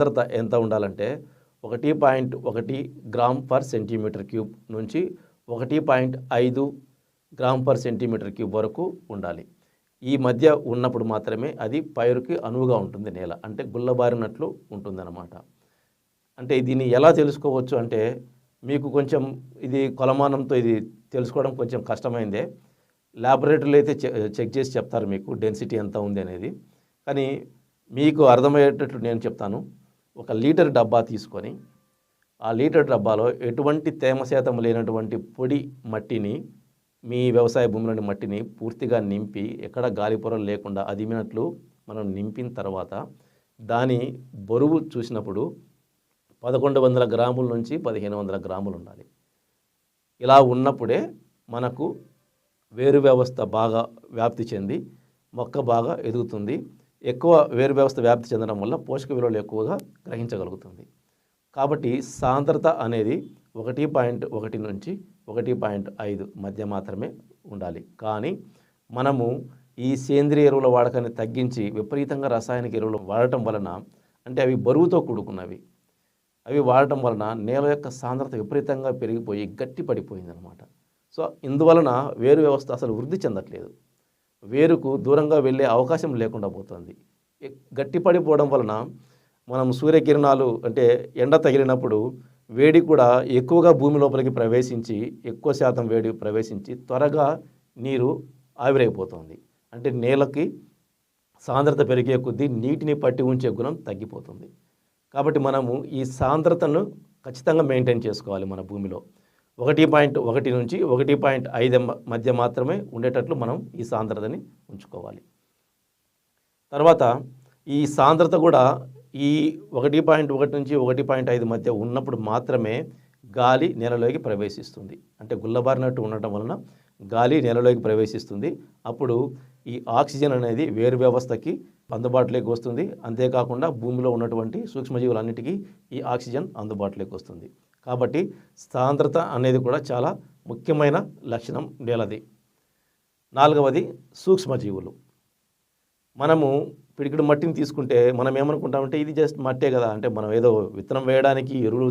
ఆర్ద్రత ఎంత ఉండాలంటే ఒకటి పాయింట్ ఒకటి గ్రామ్ పర్ సెంటీమీటర్ క్యూబ్ నుంచి ఒకటి పాయింట్ ఐదు గ్రామ్ పర్ సెంటీమీటర్ క్యూబ్ వరకు ఉండాలి. ఈ మధ్య ఉన్నప్పుడు మాత్రమే అది పైరుకి అనువుగా ఉంటుంది నేల అంటే గుల్లబారినట్లు ఉంటుందన్నమాట. అంటే దీన్ని ఎలా తెలుసుకోవచ్చు అంటే మీకు కొంచెం ఇది కొలమానంతో ఇది తెలుసుకోవడం కొంచెం కష్టమైందే. ల్యాబొరేటరీలో అయితే చె- చెక్ చేసి చెప్తారు మీకు డెన్సిటీ ఎంత ఉంది అనేది. కానీ మీకు అర్థమయ్యేటట్లు నేను చెప్తాను. ఒక లీటర్ డబ్బా తీసుకొని ఆ లీటర్ డబ్బాలో ఎటువంటి తేమ శాతం లేనటువంటి పొడి మట్టిని మీ వ్యవసాయ భూమిలోని మట్టిని పూర్తిగా నింపి ఎక్కడ గాలిపొరలు లేకుండా అదిమినట్లు మనం నింపిన తర్వాత దాని బరువు చూసినప్పుడు పదకొండు వందల గ్రాముల నుంచి పదిహేను వందల గ్రాములు ఉండాలి. ఇలా ఉన్నప్పుడే మనకు వేరు వ్యవస్థ బాగా వ్యాప్తి చెంది మొక్క బాగా ఎదుగుతుంది. ఎక్కువ వేరు వ్యవస్థ వ్యాప్తి చెందడం వల్ల పోషక విలువలు ఎక్కువగా గ్రహించగలుగుతుంది. కాబట్టి సాంద్రత అనేది ఒకటి పాయింట్ ఒకటి నుంచి ఒకటి పాయింట్ ఐదు మధ్య మాత్రమే ఉండాలి. కానీ మనము ఈ సేంద్రియ ఎరువుల వాడకాన్ని తగ్గించి విపరీతంగా రసాయనిక ఎరువులు వాడటం వలన అంటే అవి బరువుతో కూడుకున్నవి అవి వాడటం వలన నేల యొక్క సాంద్రత విపరీతంగా పెరిగిపోయి గట్టి పడిపోయింది అనమాట సో ఇందువలన వేరు వ్యవస్థ అసలు వృద్ధి చెందట్లేదు. వేరుకు దూరంగా వెళ్ళే అవకాశం లేకుండా పోతుంది. గట్టిపడిపోవడం గట్టి పడిపోవడం వలన మనం సూర్యకిరణాలు అంటే ఎండ తగిలినప్పుడు వేడి కూడా ఎక్కువగా భూమి లోపలికి ప్రవేశించి ఎక్కువ శాతం వేడి ప్రవేశించి త్వరగా నీరు ఆవిరైపోతుంది. అంటే నేలకి సాంద్రత పెరిగే కొద్దీ నీటిని పట్టి ఉంచే గుణం తగ్గిపోతుంది. కాబట్టి మనము ఈ సాంద్రతను ఖచ్చితంగా మెయింటైన్ చేసుకోవాలి మన భూమిలో. ఒకటి పాయింట్ ఒకటి నుంచి ఒకటి పాయింట్ ఐదు మధ్య మాత్రమే ఉండేటట్లు మనం ఈ సాంద్రతని ఉంచుకోవాలి. తర్వాత ఈ సాంద్రత కూడా ఈ ఒకటి పాయింట్ ఒకటి నుంచి ఒకటి పాయింట్ ఐదు మధ్య ఉన్నప్పుడు మాత్రమే గాలి నేలలోకి ప్రవేశిస్తుంది. అంటే గుల్లబారినట్టు ఉండటం వలన గాలి నేలలోకి ప్రవేశిస్తుంది. అప్పుడు ఈ ఆక్సిజన్ అనేది వేరు వ్యవస్థకి అందుబాటులోకి వస్తుంది. అంతేకాకుండా భూమిలో ఉన్నటువంటి సూక్ష్మజీవులన్నిటికీ ఈ ఆక్సిజన్ అందుబాటులోకి వస్తుంది. కాబట్టి సాంద్రత అనేది కూడా చాలా ముఖ్యమైన లక్షణం నేలది నాలుగవది సూక్ష్మజీవులు. మనము పిడికిడు మట్టిని తీసుకుంటే మనం ఏమనుకుంటామంటే ఇది జస్ట్ మట్టే కదా. అంటే మనం ఏదో విత్తనం వేయడానికి ఎరువులు